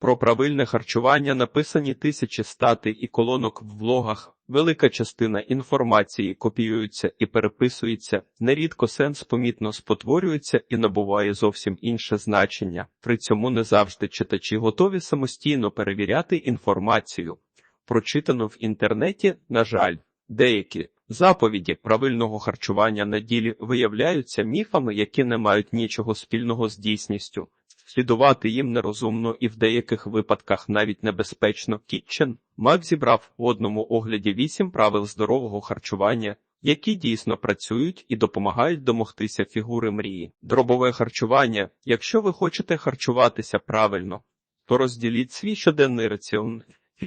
Про правильне харчування написані тисячі статей і колонок в влогах. Велика частина інформації копіюється і переписується, нерідко сенс помітно спотворюється і набуває зовсім інше значення. При цьому не завжди читачі готові самостійно перевіряти інформацію. Прочитано в інтернеті, на жаль, деякі заповіді правильного харчування на ділі виявляються міфами, які не мають нічого спільного з дійсністю. Слідувати їм нерозумно і в деяких випадках навіть небезпечно. Кітчен Мак зібрав в одному огляді вісім правил здорового харчування, які дійсно працюють і допомагають домогтися фігури мрії. Дробове харчування. Якщо ви хочете харчуватися правильно, то розділіть свій щоденний раціон.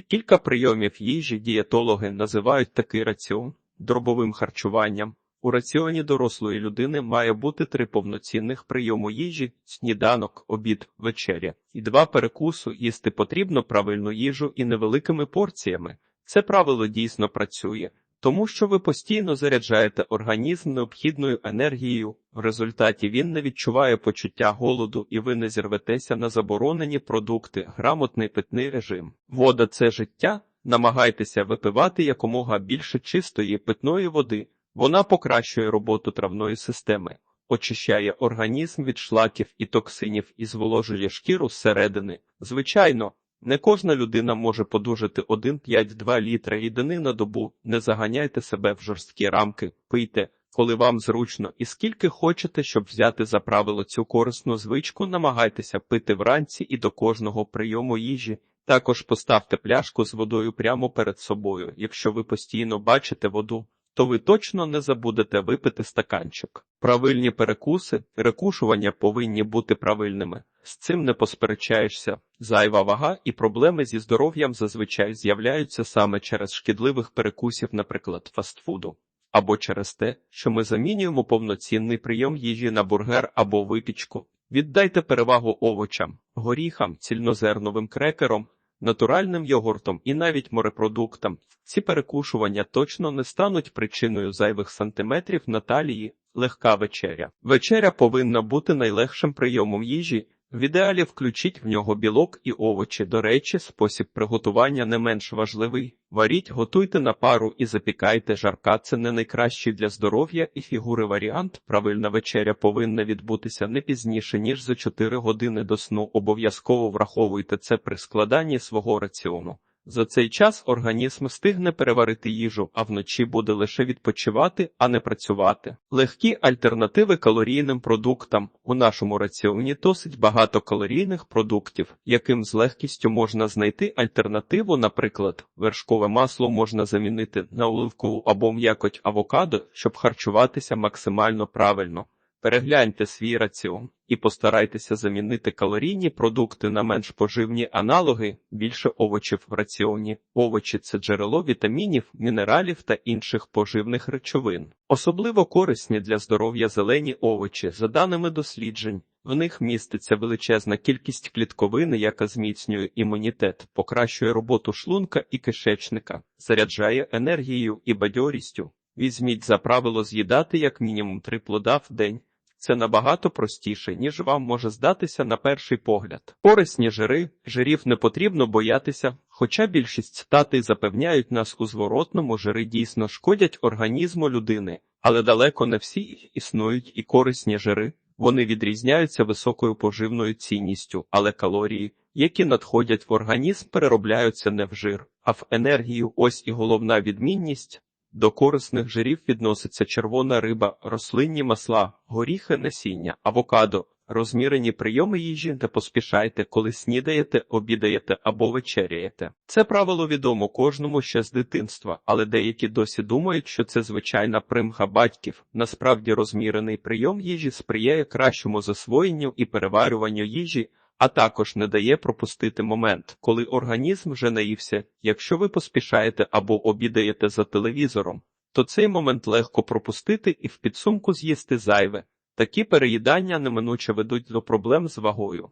Кілька прийомів їжі дієтологи називають такий раціон дробовим харчуванням. У раціоні дорослої людини має бути три повноцінних прийому їжі, сніданок, обід, вечеря і два перекусу. Їсти потрібно правильну їжу і невеликими порціями. Це правило дійсно працює, тому що ви постійно заряджаєте організм необхідною енергією. В результаті він не відчуває почуття голоду і ви не зірветеся на заборонені продукти, грамотний питний режим. Вода це життя. Намагайтеся випивати якомога більше чистої питної води. Вона покращує роботу травної системи, очищає організм від шлаків і токсинів і зволожує шкіру зсередини. Звичайно, не кожна людина може подужати 1,5-2 літра рідини на добу. Не заганяйте себе в жорсткі рамки, пийте, коли вам зручно, і скільки хочете, щоб взяти за правило цю корисну звичку, намагайтеся пити вранці і до кожного прийому їжі. Також поставте пляшку з водою прямо перед собою. Якщо ви постійно бачите воду, то ви точно не забудете випити стаканчик. Правильні перекуси, перекушування повинні бути правильними. З цим не посперечаєшся. Зайва вага і проблеми зі здоров'ям зазвичай з'являються саме через шкідливих перекусів, наприклад, фастфуду, або через те, що ми замінюємо повноцінний прийом їжі на бургер або випічку. Віддайте перевагу овочам, горіхам, цільнозерновим крекерам, натуральним йогуртом і навіть морепродуктам. Ці перекушування точно не стануть причиною зайвих сантиметрів на талії. Легка вечеря. Вечеря повинна бути найлегшим прийомом їжі. В ідеалі включіть в нього білок і овочі. До речі, спосіб приготування не менш важливий. Варіть, готуйте на пару і запікайте жарка. Це не найкращий для здоров'я і фігури варіант. Правильна вечеря повинна відбутися не пізніше, ніж за 4 години до сну. Обов'язково враховуйте це при складанні свого раціону. За цей час організм встигне переварити їжу, а вночі буде лише відпочивати, а не працювати. Легкі альтернативи калорійним продуктам у нашому раціоні досить багато калорійних продуктів, яким з легкістю можна знайти альтернативу, наприклад, вершкове масло можна замінити на оливкову або м'якоть авокадо, щоб харчуватися максимально правильно. Перегляньте свій раціон і постарайтеся замінити калорійні продукти на менш поживні аналоги, більше овочів в раціоні. Овочі це джерело вітамінів, мінералів та інших поживних речовин. Особливо корисні для здоров'я зелені овочі, за даними досліджень. В них міститься величезна кількість клітковини, яка зміцнює імунітет, покращує роботу шлунка і кишечника, заряджає енергією і бадьорістю. Візьміть за правило з'їдати як мінімум три плода в день. Це набагато простіше, ніж вам може здатися на перший погляд. Корисні жири, жирів не потрібно боятися, хоча більшість статей запевняють нас у зворотному жири дійсно шкодять організму людини, але далеко не всі існують і корисні жири. Вони відрізняються високою поживною цінністю, але калорії, які надходять в організм, переробляються не в жир, а в енергію. Ось і головна відмінність. До корисних жирів відноситься червона риба, рослинні масла, горіхи, насіння, авокадо, розмірені прийоми їжі, не поспішайте, коли снідаєте, обідаєте або вечеряєте. Це правило відомо кожному ще з дитинства, але деякі досі думають, що це звичайна примха батьків. Насправді розмірений прийом їжі сприяє кращому засвоєнню і переварюванню їжі а також не дає пропустити момент, коли організм вже наївся. Якщо ви поспішаєте або обідаєте за телевізором, то цей момент легко пропустити і в підсумку з'їсти зайве. Такі переїдання неминуче ведуть до проблем з вагою.